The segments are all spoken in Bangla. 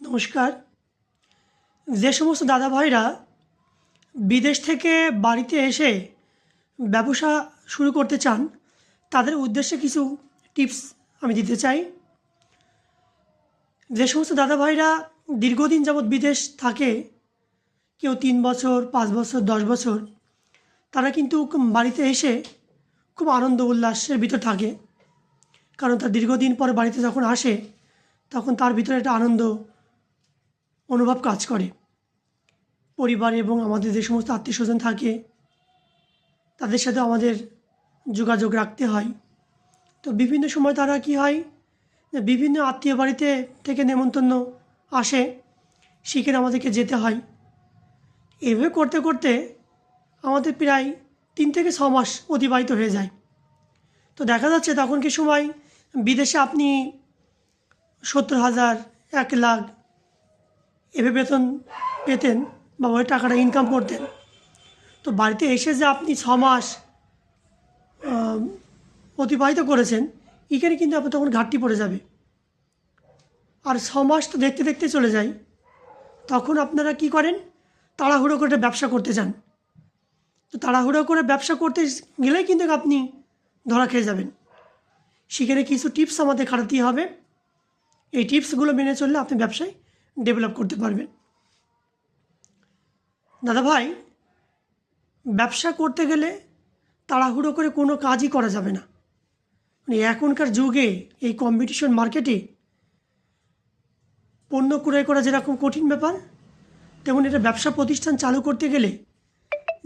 নমস্কার। যে সমস্ত দাদা ভাইরা বিদেশ থেকে বাড়িতে এসে ব্যবসা শুরু করতে চান, তাদের উদ্দেশ্যে কিছু টিপস আমি দিতে চাই। যে সমস্ত দাদা ভাইরা দীর্ঘদিন যাবৎ বিদেশ থাকে, কেউ তিন বছর, পাঁচ বছর, দশ বছর, তারা কিন্তু বাড়িতে এসে খুব আনন্দ উল্লাসের ভিতর থাকে। কারণ তার দীর্ঘদিন পর বাড়িতে যখন আসে, তখন তার ভিতরে একটা আনন্দ অনুভব কাজ করে। পরিবার এবং আমাদের যে সমস্ত আত্মীয় স্বজন থাকে, তাদের সাথে আমাদের যোগাযোগ রাখতে হয়। তো বিভিন্ন সময় তারা কি হয় বিভিন্ন আত্মীয় বাড়িতে থেকে নেমন্তন্ন আসে সেখানে আমাদেরকে যেতে হয়। এভাবে করতে করতে আমাদের প্রায় তিন থেকে ছ মাস অতিবাহিত হয়ে যায়। তো দেখা যাচ্ছে তখন কি সময় বিদেশে আপনি সত্তর হাজার, এক লাখ এভাবে বেতন পেতেন বা ওই টাকাটা ইনকাম করতেন। তো বাড়িতে এসে যে আপনি ছ মাস অতিবাহিত করেছেন, এখানে কিন্তু আপনার তখন ঘাটতি পড়ে যাবে। আর ছ মাস তো দেখতে দেখতে চলে যায়। তখন আপনারা কি করেন? তাড়াহুড়ো করে ব্যবসা করতে চান তো তাড়াহুড়ো করে ব্যবসা করতে গেলেই কিন্তু আপনি ধরা খেয়ে যাবেন। সেখানে কিছু টিপস আমাদের খাটাতে হবে। এই টিপসগুলো মেনে চললে আপনি ব্যবসায় ডেভেলপ করতে পারবেন। দাদা ভাই ব্যবসা করতে গেলে তাড়াহুড়ো করে কোনো কাজই করা যাবে না। মানে এখনকার যুগে এই কম্পিটিশন মার্কেটে পণ্য ক্রয় করা যেরকম কঠিন ব্যাপার, তেমন এটা ব্যবসা প্রতিষ্ঠান চালু করতে গেলে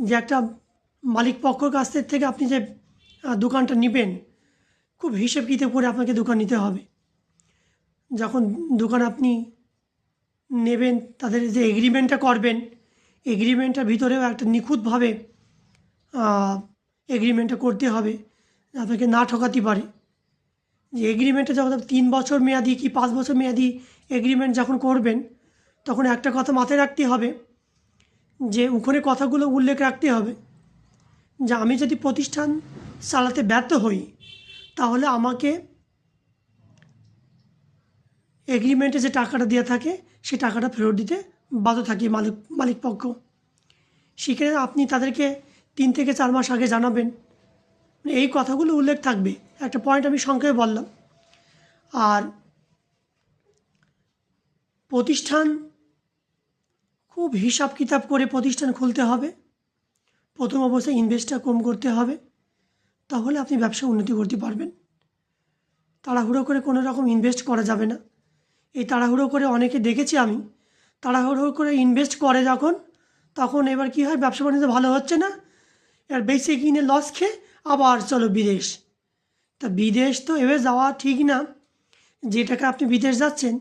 যে একটা মালিক পক্ষর কাছ থেকে আপনি যে দোকানটা নেবেন, খুব হিসেব কিতে করে আপনাকে দোকান নিতে হবে। যখন দোকান আপনি নেবেন, তাদের যে এগ্রিমেন্টটা করবেন এগ্রিমেন্টটার ভিতরেও একটা নিখুঁতভাবে এগ্রিমেন্টটা করতে হবে আপনাকে না ঠকাতে পারে। যে এগ্রিমেন্টটা যখন তিন বছর মেয়াদি কি পাঁচ বছর মেয়াদি এগ্রিমেন্ট যখন করবেন, তখন একটা কথা মাথায় রাখতে হবে, যে ওখানে কথাগুলো উল্লেখ রাখতে হবে, যে আমি যদি প্রতিষ্ঠান চালাতে ব্যর্থ হই, তাহলে আমাকে এগ্রিমেন্টে যে টাকাটা দেওয়া থাকে সে টাকাটা ফেরত দিতে বাধ্য থাকে মালিক মালিক পক্ষ। সেখানে আপনি তাদেরকে তিন থেকে চার মাস আগে জানাবেন। এই কথাগুলো উল্লেখ থাকবে। একটা পয়েন্ট আমি সংক্ষেপে বললাম। আর প্রতিষ্ঠান, খুব হিসাব কিতাব করে প্রতিষ্ঠান খুলতে হবে। প্রথম অবস্থায় ইনভেস্টটা কম করতে হবে। তাহলে আপনি ব্যবসা উন্নতি করতে পারবেন। তাড়াহুড়ো করে কোনো রকম ইনভেস্ট করা যাবে না। এই তাড়াহুড়ো করে অনেকে দেখেছি আমি। তাড়াহুড়ো করে ইনভেস্ট করে যখন, তখন এবার কি হয়, ব্যবসা বাণিজ্য ভালো হচ্ছে না। এবার বেশি কিনে লস খেয়ে আবার চলো বিদেশ। তা বিদেশ তো এভাবে যাওয়া ঠিক না। যে টাকা আপনি বিদেশ যাচ্ছেন,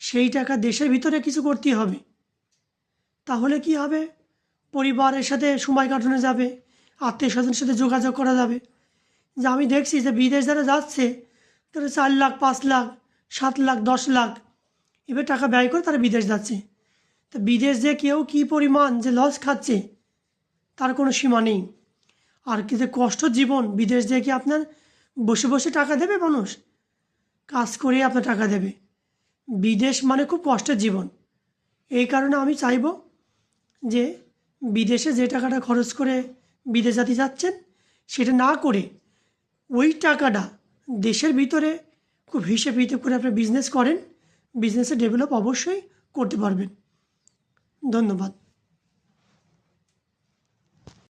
সেই টাকা দেশের ভিতরে কিছু করতে হবে। তাহলে কি হবে? পরিবারের সাথে সময় কাটানো যাবে আত্মীয় স্বজনের সাথে যোগাযোগ করা যাবে। যে আমি দেখছি যে বিদেশ যারা যাচ্ছে, তারা চার লাখ, পাঁচ লাখ সাত লাখ, দশ লাখ। এবার টাকা ব্যয় করে তারা বিদেশ যাচ্ছে। তা বিদেশ যে কেউ কী পরিমাণ যে লস খাচ্ছে, তার কোনো সীমা নেই। আর কি যে কষ্ট জীবন, বিদেশ দিয়ে কি আপনার বসে বসে টাকা দেবে মানুষ? কাজ করে আপনার টাকা দেবে। বিদেশ মানে খুব কষ্টের জীবন। এই কারণে আমি চাইব যে বিদেশে যে টাকাটা খরচ করে বিদেশ জাতি যাচ্ছেন, সেটা না করে ওই টাকাটা দেশের ভিতরে খুব হিসেব হিসেব করে আপনি বিজনেস করেন বিজনেসে ডেভেলপ অবশ্যই করতে পারবেন। ধন্যবাদ।